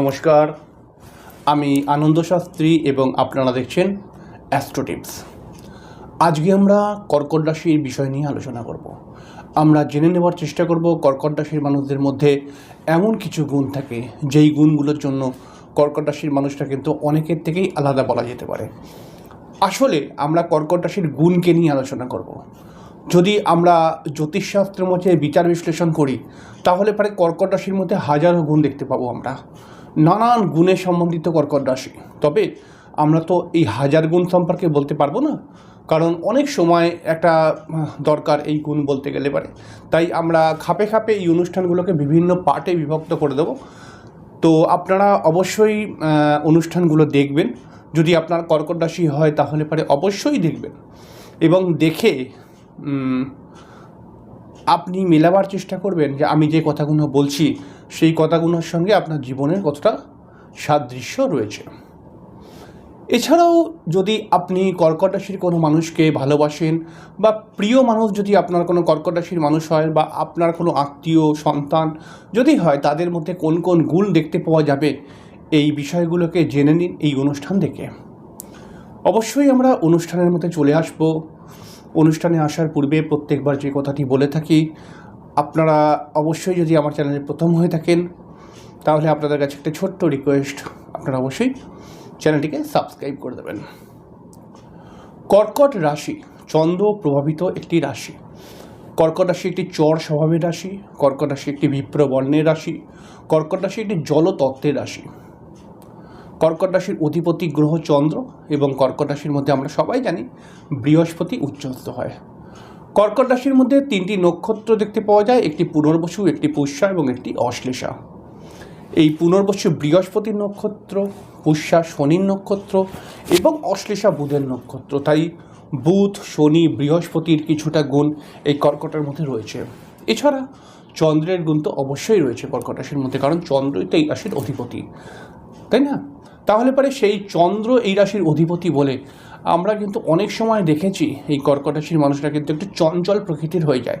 নমস্কার। আমি আনন্দ শাস্ত্রী এবং আপনারা দেখছেন অ্যাস্ট্রোটিপস। আজকে আমরা কর্কট রাশির বিষয় নিয়ে আলোচনা করব। আমরা জেনে নেওয়ার চেষ্টা করব কর্কট রাশির মানুষদের মধ্যে এমন কিছু গুণ থাকে, যেই গুণগুলোর জন্য কর্কট রাশির মানুষটা কিন্তু অনেকের থেকেই আলাদা বলা যেতে পারে। আসলে আমরা কর্কট রাশির গুণকে নিয়ে আলোচনা করব। যদি আমরা জ্যোতিষশাস্ত্রের মধ্যে বিচার বিশ্লেষণ করি, তাহলে পরে কর্কট রাশির মধ্যে হাজারো গুণ দেখতে পাবো আমরা। নানান গুণে সম্বন্ধিত কর্কট রাশি। তবে আমরা তো এই হাজার গুণ সম্পর্কে বলতে পারব না, কারণ অনেক সময় একটা দরকার এই গুণ বলতে গেলে পারে। তাই আমরা খাপে খাপে এই অনুষ্ঠানগুলোকে বিভিন্ন পার্টে বিভক্ত করে দেবো। তো আপনারা অবশ্যই অনুষ্ঠানগুলো দেখবেন। যদি আপনার কর্কট রাশি হয়, তাহলে পরে অবশ্যই দেখবেন। এবং দেখে আপনি মেলাবার চেষ্টা করবেন যে আমি যে কথাগুলো বলছি সেই কথাগুলোর সঙ্গে আপনার জীবনের কতটা সাদৃশ্য রয়েছে। এছাড়াও যদি আপনি কর্কট রাশির কোনো মানুষকে ভালোবাসেন বা প্রিয় মানুষ যদি আপনার কোনো কর্কট রাশির মানুষ হয় বা আপনার কোনো আত্মীয়, সন্তান যদি হয়, তাদের মধ্যে কোন কোন গুণ দেখতে পাওয়া যাবে এই বিষয়গুলোকে জেনে নিন এই অনুষ্ঠান দেখে অবশ্যই আমরা অনুষ্ঠানের মধ্যে চলে আসব। অনুষ্ঠানে আসার পূর্বে প্রত্যেকবার যে কথাটি বলে থাকি আপনারা অবশ্যই যদি আমার চ্যানেলে প্রথম হয়ে থাকেন, তাহলে আপনাদের কাছে একটা ছোট্ট রিকোয়েস্ট আপনারা অবশ্যই চ্যানেলটিকে সাবস্ক্রাইব করে দেবেন। কর্কট রাশি, চন্দ্র প্রভাবিত একটি রাশি। কর্কট রাশি একটি চর স্বভাবের রাশি, কর্কট রাশি একটি বিপ্র বর্ণের রাশি, কর্কট রাশি একটি জলতত্ত্বের রাশি। কর্কট রাশির অধিপতি গ্রহ চন্দ্র এবং কর্কট রাশির মধ্যে আমরা সবাই জানি বৃহস্পতি উচ্চস্থ হয়। কর্কট রাশির মধ্যে তিনটি নক্ষত্র দেখতে পাওয়া যায়, একটি পুনর্বসু, একটি পুষ্যা এবং একটি অশ্লেষা। এই পুনর্বসু বৃহস্পতির নক্ষত্র, পুষ্যা শনির নক্ষত্র এবং অশ্লেষা বুধের নক্ষত্র। তাই বুধ, শনি, বৃহস্পতির কিছুটা গুণ এই কর্কটের মধ্যে রয়েছে। এছাড়া চন্দ্রের গুণ তো অবশ্যই রয়েছে কর্কট রাশির মধ্যে, কারণ চন্দ্রই তো এই রাশির অধিপতি। তাই না? তাহলে পরে সেই চন্দ্র এই রাশির অধিপতি বলে আমরা কিন্তু অনেক সময় দেখেছি এই কর্কট রাশির মানুষরা কিন্তু একটু চঞ্চল প্রকৃতির হয়ে যায়।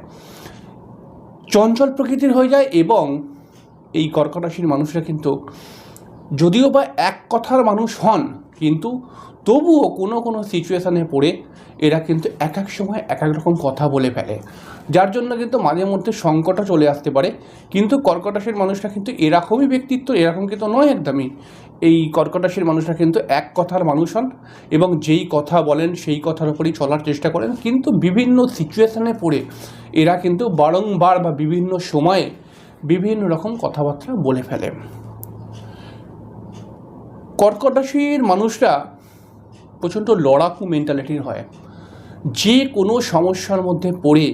চঞ্চল প্রকৃতির হয়ে যায় এবং এই কর্কট রাশির মানুষরা কিন্তু যদিও বা এক কথার মানুষ হন, কিন্তু তবুও কোনো কোনো সিচুয়েশানে পড়ে এরা কিন্তু এক এক সময় এক এক রকম কথা বলে ফেলে। যার জন্য কিন্তু মাঝে মধ্যে সংকটও চলে আসতে পারে, কিন্তু কর্কট রাশির মানুষরা কিন্তু এরকমই ব্যক্তিত্ব, এরকম কিন্তু নয় একদমই। এই কর্কট রাশির মানুষরা কিন্তু এক কথার মানুষ হন এবং যেই কথা বলেন, সেই কথার উপরই চলার চেষ্টা করেন। কিন্তু বিভিন্ন সিচুয়েশানে পড়ে এরা কিন্তু বারংবার বা বিভিন্ন সময়ে বিভিন্ন রকম কথাবার্তা বলে ফেলে। কর্কট রাশির মানুষরা প্রচণ্ড লড়াকু মেন্টালিটির হয়। যে কোনো সমস্যার মধ্যে পড়ে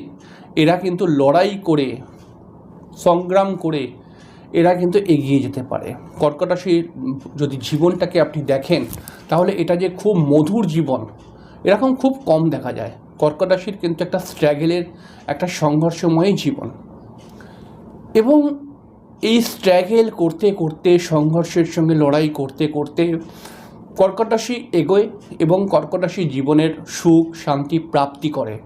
এরা কিন্তু লড়াই করে, সংগ্রাম করে এরা কিন্তু এগিয়ে যেতে পারে। কর্কট রাশির যদি জীবনটাকে আপনি দেখেন, তাহলে এটা যে খুব মধুর জীবন, এরকম খুব কম দেখা যায়। কর্কট রাশির কিন্তু একটা স্ট্রাগেলের একটা সংঘর্ষময় জীবন। এবং এই স্ট্রাগেল করতে করতে, সংঘর্ষের সঙ্গে লড়াই করতে করতে কর্কট রাশি এগোয় এবং কর্কট রাশি জীবনের সুখ, শান্তি প্রাপ্তি করে।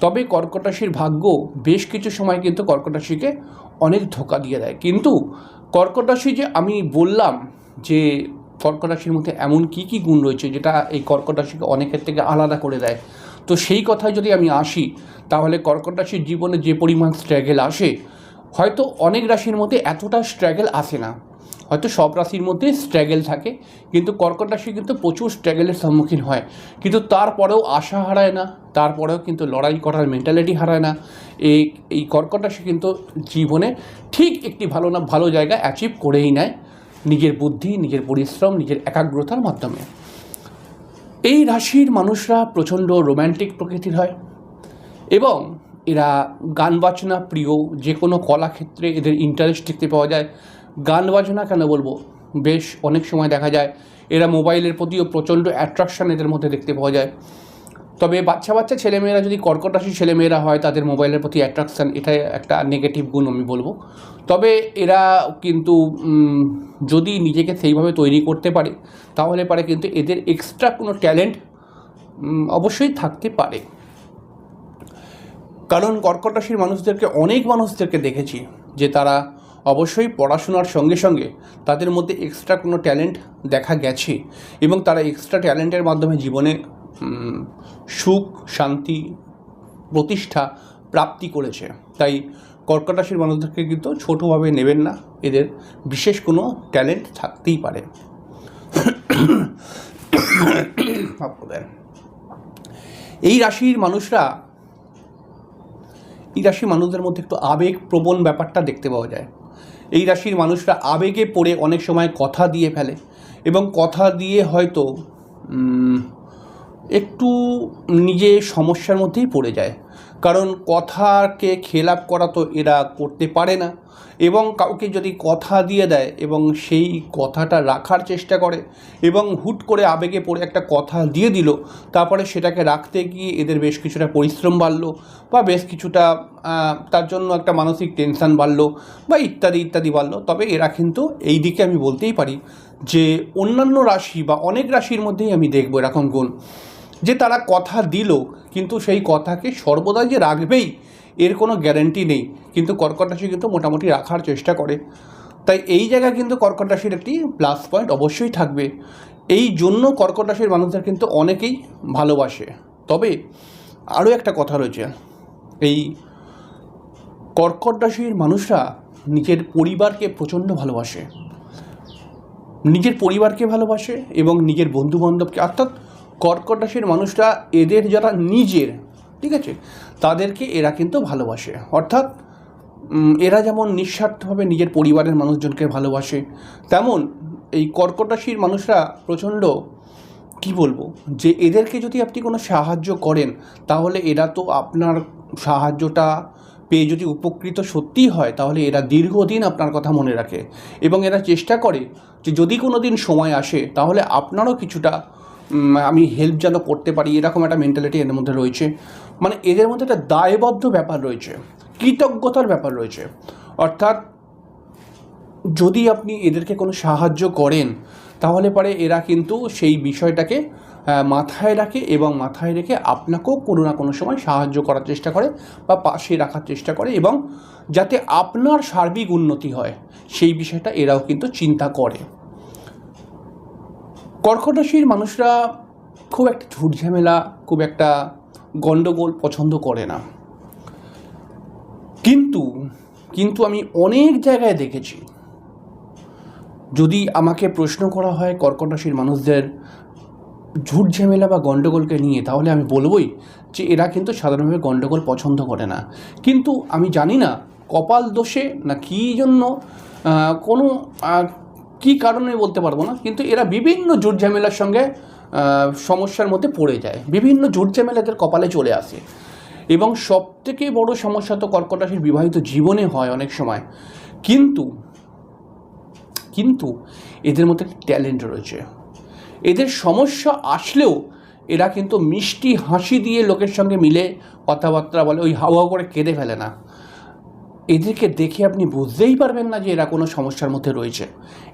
তবে কর্কট রাশির ভাগ্য বেশ কিছু সময় কিন্তু কর্কট রাশিকে অনেক ধোকা দিয়ে দেয়। কিন্তু কর্কট রাশি যে আমি বললাম যে কর্কট রাশির মধ্যে এমন কি কি গুণ রয়েছে যেটা এই কর্কট রাশিকে অনেকের থেকে আলাদা করে দেয়? তো সেই কথায় যদি আমি আসি, তাহলে কর্কট রাশির জীবনে যে পরিমাণ স্ট্রাগেল আসে, হয়তো অনেক রাশির মধ্যে এতটা স্ট্রাগেল আসে না। হয়তো সব রাশির মধ্যে স্ট্রাগেল থাকে, কিন্তু কর্কট রাশি কিন্তু প্রচুর স্ট্রাগেলের সম্মুখীন হয়। কিন্তু তারপরেও আশা হারায় না, তারপরেও কিন্তু লড়াই করার মেন্টালিটি হারায় না। এই এই কর্কট রাশি কিন্তু জীবনে ঠিক একটি ভালো না ভালো জায়গা অ্যাচিভ করেই নেয় নিজের বুদ্ধি, নিজের পরিশ্রম, নিজের একাগ্রতার মাধ্যমে। এই রাশির মানুষরা প্রচণ্ড রোম্যান্টিক প্রকৃতির হয় এবং এরা গান বাজনা প্রিয় যে কোনো কলাক্ষেত্রে এদের ইন্টারেস্ট দেখতে পাওয়া যায়। গান বাজনা কেন বলব? বেশ অনেক সময় দেখা যায়, এরা মোবাইলের প্রতিও প্রচণ্ড অ্যাট্রাকশান এদের মধ্যে দেখতে পাওয়া যায়। তবে বাচ্চা বাচ্চা ছেলেমেয়েরা যদি কর্কট ছেলেমেয়েরা হয়, তাদের মোবাইলের প্রতি অ্যাট্রাকশান এটা একটা নেগেটিভ গুণ আমি বলব। তবে এরা কিন্তু যদি নিজেকে সেইভাবে তৈরি করতে পারে, তাহলে পারে কিন্তু এদের এক্সট্রা কোনো ট্যালেন্ট অবশ্যই থাকতে পারে। কারণ কর্কট রাশির মানুষদেরকে, অনেক মানুষদেরকে দেখেছি যে তারা অবশ্যই পড়াশোনার সঙ্গে সঙ্গে তাদের মধ্যে এক্সট্রা কোনো ট্যালেন্ট দেখা গেছে এবং তারা এক্সট্রা ট্যালেন্টের মাধ্যমে জীবনে সুখ, শান্তি, প্রতিষ্ঠা প্রাপ্তি করেছে। তাই কর্কট রাশির মানুষদেরকে কিন্তু ছোটোভাবে নেবেন না, এদের বিশেষ কোনো ট্যালেন্ট থাকতেই পারে। এই রাশির মানুষরা, এই রাশির মানুষদের মধ্যে একটু আবেগ প্রবণ ব্যাপারটা দেখতে পাওয়া যায়। এই রাশির মানুষরা আবেগে পড়ে অনেক সময় কথা দিয়ে ফেলে এবং কথা দিয়ে হয়তো একটু নিজে সমস্যার মধ্যেই পড়ে যায়। কারণ কথাকে খেলাপ করা তো এরা করতে পারে না। এবং কাউকে যদি কথা দিয়ে দেয় এবং সেই কথাটা রাখার চেষ্টা করে এবং হুট করে আবেগে পড়ে একটা কথা দিয়ে দিল, তারপরে সেটাকে রাখতে গিয়ে এদের বেশ কিছুটা পরিশ্রম বাড়লো বা বেশ কিছুটা তার জন্য একটা মানসিক টেনশান বাড়লো বা ইত্যাদি ইত্যাদি বাড়লো। তবে এরা কিন্তু এই দিকে আমি বলতেই পারি যে অন্যান্য রাশি বা অনেক রাশির মধ্যেই আমি দেখব এরকম গুণ। যে তারা কথা দিল কিন্তু সেই কথাকে সর্বদা যে রাখবেই, এর কোনো গ্যারান্টি নেই। কিন্তু কর্কট রাশি কিন্তু মোটামুটি রাখার চেষ্টা করে। তাই এই জায়গায় কিন্তু কর্কট রাশির একটি প্লাস পয়েন্ট অবশ্যই থাকবে। এই জন্য কর্কট রাশির মানুষদের কিন্তু অনেকেই ভালোবাসে। তবে আরও একটা কথা রয়েছে। এই কর্কট রাশির মানুষরা নিজের পরিবারকে প্রচণ্ড ভালোবাসে। নিজের পরিবারকে ভালোবাসে এবং নিজের বন্ধু বান্ধবকে অর্থাৎ কর্কট রাশির মানুষরা এদের যারা নিজের, ঠিক আছে? তাদেরকে এরা কিন্তু ভালোবাসে। অর্থাৎ এরা যেমন নিঃস্বার্থভাবে নিজের পরিবারের মানুষজনকে ভালোবাসে, তেমন এই কর্কট রাশির মানুষরা প্রচণ্ড, কি বলব, যে এদেরকে যদি আপনি কোনো সাহায্য করেন, তাহলে এরা তো আপনার সাহায্যটা পেয়ে যদি উপকৃত সত্যিই হয়, তাহলে এরা দীর্ঘদিন আপনার কথা মনে রাখে। এবং এরা চেষ্টা করে যে যদি কোনো দিন সময় আসে, তাহলে আপনারও কিছুটা আমি হেল্প যেন করতে পারি, এরকম একটা মেন্টালিটি এদের মধ্যে রয়েছে। মানে এদের মধ্যে একটা দায়বদ্ধ ব্যাপার রয়েছে, কৃতজ্ঞতার ব্যাপার রয়েছে। অর্থাৎ যদি আপনি এদেরকে কোনো সাহায্য করেন, তাহলে পরে এরা কিন্তু সেই বিষয়টাকে মাথায় রাখে এবং মাথায় রেখে আপনাকেও কোনো না কোনো সময় সাহায্য করার চেষ্টা করে বা পাশে রাখার চেষ্টা করে এবং যাতে আপনার সার্বিক উন্নতি হয়, সেই বিষয়টা এরাও কিন্তু চিন্তা করে। কর্কট রাশির মানুষরা খুব একটা ঝুটঝামেলা, খুব একটা গণ্ডগোল পছন্দ করে না। কিন্তু কিন্তু আমি অনেক জায়গায় দেখেছি, যদি আমাকে প্রশ্ন করা হয় কর্কট রাশির মানুষদের ঝুট ঝামেলা বা গণ্ডগোলকে নিয়ে, তাহলে আমি বলবই যে এরা কিন্তু সাধারণভাবে গণ্ডগোল পছন্দ করে না। কিন্তু আমি জানি না কপাল দোষে না কী জন্য কোনো কী কারণে বলতে পারব না, কিন্তু এরা বিভিন্ন ঝুট ঝামেলার সঙ্গে সমস্যার মধ্যে পড়ে যায়। বিভিন্ন ঝুট ঝামেলা এদের কপালে চলে আসে। এবং সবথেকে বড় সমস্যা তো কর্কট রাশির বিবাহিত জীবনে হয় অনেক সময়। কিন্তু কিন্তু এদের মধ্যে ট্যালেন্ট রয়েছে। এদের সমস্যা আসলেও এরা কিন্তু মিষ্টি হাসি দিয়ে লোকের সঙ্গে মিলে কথাবার্তা বলে, ওই হাওয়া করে কেঁদে ফেলে না। এদেরকে দেখে আপনি বুঝতেই পারবেন না যে এরা কোনো সমস্যার মধ্যে রয়েছে।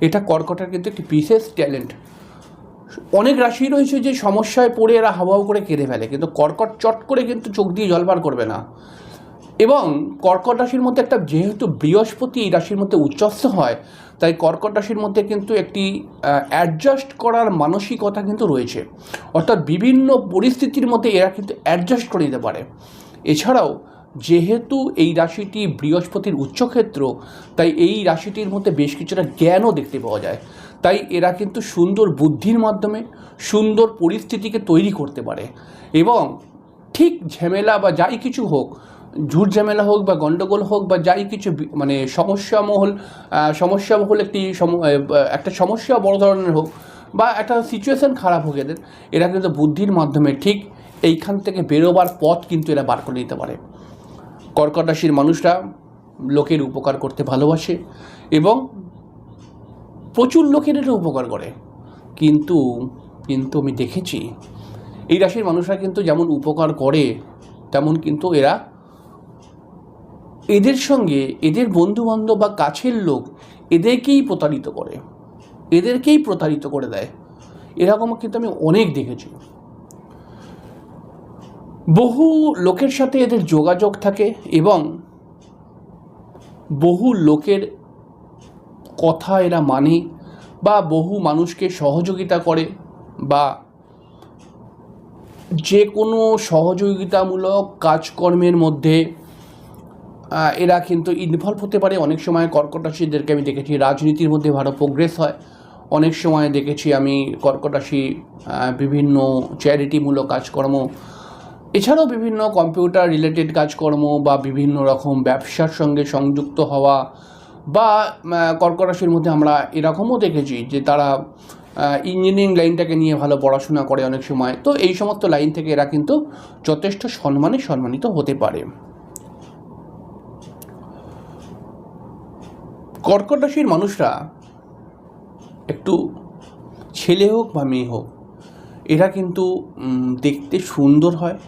এটা কর্কটের কিন্তু একটি বিশেষ ট্যালেন্ট অনেক রাশি রয়েছে যে সমস্যায় পড়ে এরা হাওয়াও করে কেঁদে ফেলে, কিন্তু কর্কট চট করে কিন্তু চোখ দিয়ে জল বার করবে না। এবং কর্কট রাশির মধ্যে একটা যেহেতু বৃহস্পতি এই রাশির মধ্যে উচ্চস্থ হয়, তাই কর্কট রাশির মধ্যে কিন্তু একটি অ্যাডজাস্ট করার মানসিকতা কিন্তু রয়েছে। অর্থাৎ বিভিন্ন পরিস্থিতির মধ্যে এরা কিন্তু অ্যাডজাস্ট করে দিতে পারে। এছাড়াও যেহেতু এই রাশিটি বৃহস্পতির উচ্চক্ষেত্র তাই এই রাশিটির মধ্যে বেশ কিছুটা জ্ঞানও দেখতে পাওয়া যায়। তাই এরা কিন্তু সুন্দর বুদ্ধির মাধ্যমে সুন্দর পরিস্থিতিকে তৈরি করতে পারে এবং ঠিক ঝামেলা বা যাই কিছু হোক ঝুট ঝামেলা হোক বা গণ্ডগোল হোক বা যাই কিছু মানে সমস্যামহল আহ, সমস্যাবহুল একটি একটা সমস্যা বড় ধরনের হোক বা একটা সিচুয়েশান খারাপ হোক এদের এরা কিন্তু বুদ্ধির মাধ্যমে ঠিক এইখান থেকে বেরোবার পথ কিন্তু এরা বার করে নিতে পারে। কর্কট রাশির মানুষরা লোকের উপকার করতে ভালোবাসে এবং প্রচুর লোকের এটা উপকার করে। কিন্তু কিন্তু আমি দেখেছি, এই রাশির মানুষরা কিন্তু যেমন উপকার করে, তেমন কিন্তু এরা এদের সঙ্গে এদের বন্ধু বান্ধব বা কাছের লোক এদেরকেই প্রতারিত করে, এদেরকেই প্রতারিত করে দেয়। এরকম কিন্তু আমি অনেক দেখেছি। বহু লোকের সাথে এদের যোগাযোগ থাকে এবং বহু লোকের কথা এরা মানে বা বহু মানুষকে সহযোগিতা করে বা যে কোনো সহযোগিতামূলক কাজকর্মের মধ্যে এরা কিন্তু ইনভলভ হতে পারে। অনেক সময় কর্কট রাশিদেরকে আমি দেখেছি, রাজনীতির মধ্যে ভালো প্রোগ্রেস হয়। অনেক সময় দেখেছি আমি কর্কট রাশি বিভিন্ন চ্যারিটিমূলক কাজকর্ম এছাড়াও বিভিন্ন কম্পিউটার রিলেটেড কাজকর্ম বা বিভিন্ন রকম ব্যবসার সঙ্গে সংযুক্ত হওয়া বা কর্কট রাশির মধ্যে আমরা এরকমও দেখেছি যে তারা ইঞ্জিনিয়ারিং লাইনটাকে নিয়ে ভালো পড়াশোনা করে অনেক সময়। তো এই সমস্ত লাইন থেকে এরা কিন্তু যথেষ্ট সম্মানে সম্মানিত হতে পারে। কর্কট রাশির মানুষরা একটু ছেলে হোক বা মেয়ে হোক, এরা কিন্তু দেখতে সুন্দর হয়।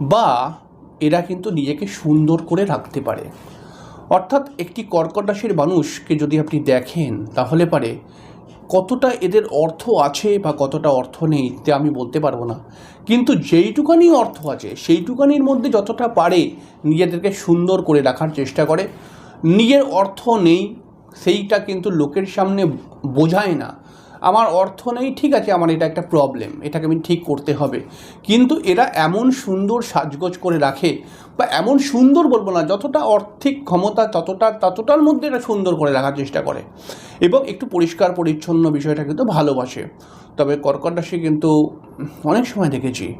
বা এরা কিন্তু নিজেকে সুন্দর করে রাখতে পারে। অর্থাৎ একটি কর্কট রাশির মানুষকে যদি আপনি দেখেন, তাহলে পারে কতটা এদের অর্থ আছে বা কতটা অর্থ নেই তা আমি বলতে পারব না। কিন্তু যেইটুকানি অর্থ আছে, সেইটুকানির মধ্যে যতটা পারে নিজেদেরকে সুন্দর করে রাখার চেষ্টা করে। নিজের অর্থ নেই, সেইটা কিন্তু লোকের সামনে বোঝায় না। আমার অর্থ নেই, ঠিক আছে, আমার এটা একটা প্রবলেম এটাকে আমি ঠিক করতে হবে। কিন্তু এরা এমন সুন্দর সাজগোজ করে রাখে, বা এমন সুন্দর বলব না, যতটা অর্থিক ক্ষমতা, ততটা, ততটার মধ্যে এটা সুন্দর করে রাখার চেষ্টা করে। এবং একটু পরিষ্কার, পরিচ্ছন্ন বিষয়টা কিন্তু ভালোবাসে। তবে কর্কট রাশি কিন্তু অনেক সময় দেখেছি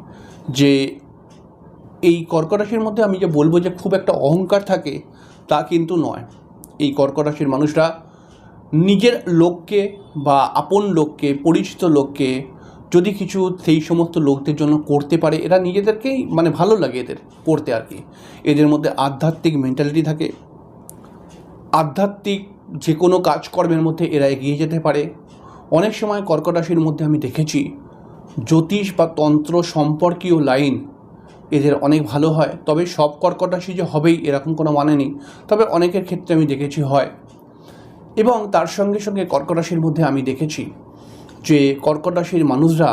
যে, এই কর্কট রাশির মধ্যে আমি যে বলব যে খুব একটা অহংকার থাকে, তা কিন্তু নয়। এই কর্কট রাশির মানুষরা নিজের লোককে বা আপন লোককে, পরিচিত লোককে যদি কিছু সেই সমস্ত লোকদের জন্য করতে পারে, এরা নিজেদেরকেই মানে ভালো লাগে এদের করতে আর কি। এদের মধ্যে আধ্যাত্মিক মেন্টালিটি থাকে। আধ্যাত্মিক যে কোনো কাজকর্মের মধ্যে এরা এগিয়ে যেতে পারে। অনেক সময় কর্কট রাশির মধ্যে আমি দেখেছি, জ্যোতিষ বা তন্ত্র সম্পর্কীয় লাইন এদের অনেক ভালো হয়, তবে সব কর্কট রাশি যে হবেই এরকম কোনো মানে নেই। তবে অনেকের ক্ষেত্রে আমি দেখেছি হয়। এবং তার সঙ্গে সঙ্গে কর্কট রাশির মধ্যে আমি দেখেছি যে কর্কট রাশির মানুষরা,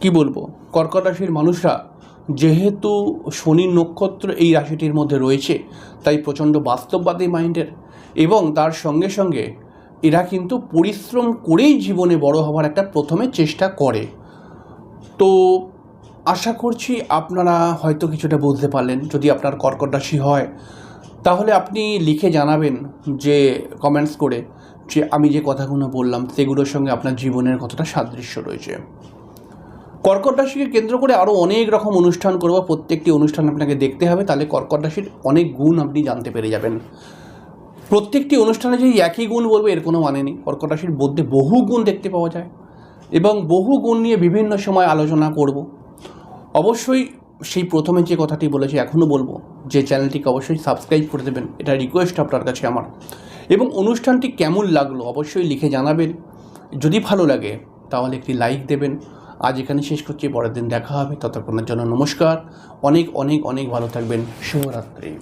কি বলব? কর্কট রাশির মানুষরা যেহেতু শনি নক্ষত্র এই রাশিটির মধ্যে রয়েছে, তাই প্রচণ্ড বাস্তববাদী মাইন্ডের এবং তার সঙ্গে সঙ্গে এরা কিন্তু পরিশ্রম করেই জীবনে বড় হওয়ার একটা প্রথমে চেষ্টা করে। তো আশা করছি আপনারা হয়তো কিছুটা বুঝতে পারলেন, যদি আপনার কর্কট রাশি হয় তাহলে আপনি লিখে জানাবেন যে কমেন্টস করে যে আমি যে কথাগুলো বললাম, সেগুলোর সঙ্গে আপনার জীবনের কতটা সাদৃশ্য রয়েছে। কর্কট রাশিকে কেন্দ্র করে আরও অনেক রকম অনুষ্ঠান করব, প্রত্যেকটি অনুষ্ঠান আপনাকে দেখতে হবে, তাহলে কর্কট রাশির অনেক গুণ আপনি জানতে পেরে যাবেন। প্রত্যেকটি অনুষ্ঠানে যে একই গুণ বলব, এর কোনো মানে নেই। কর্কট রাশির মধ্যে বহু গুণ দেখতে পাওয়া যায় এবং বহু গুণ নিয়ে বিভিন্ন সময় আলোচনা করব। অবশ্যই সেই প্রথমে যে কথাটি বলেছি এখনও বলব যে চ্যানেলটিকে অবশ্যই সাবস্ক্রাইব করে দেবেন, এটা রিকোয়েস্ট আপনার কাছে আমার। এবং অনুষ্ঠানটি কেমন লাগল অবশ্যই লিখে জানাবেন। যদি ভালো লাগে, তাহলে একটি লাইক দেবেন। আজ এখানে শেষ করছি, পরের দিন দেখা হবে। ততক্ষণের জন্য নমস্কার। অনেক অনেক অনেক ভালো থাকবেন। শুভরাত্রি।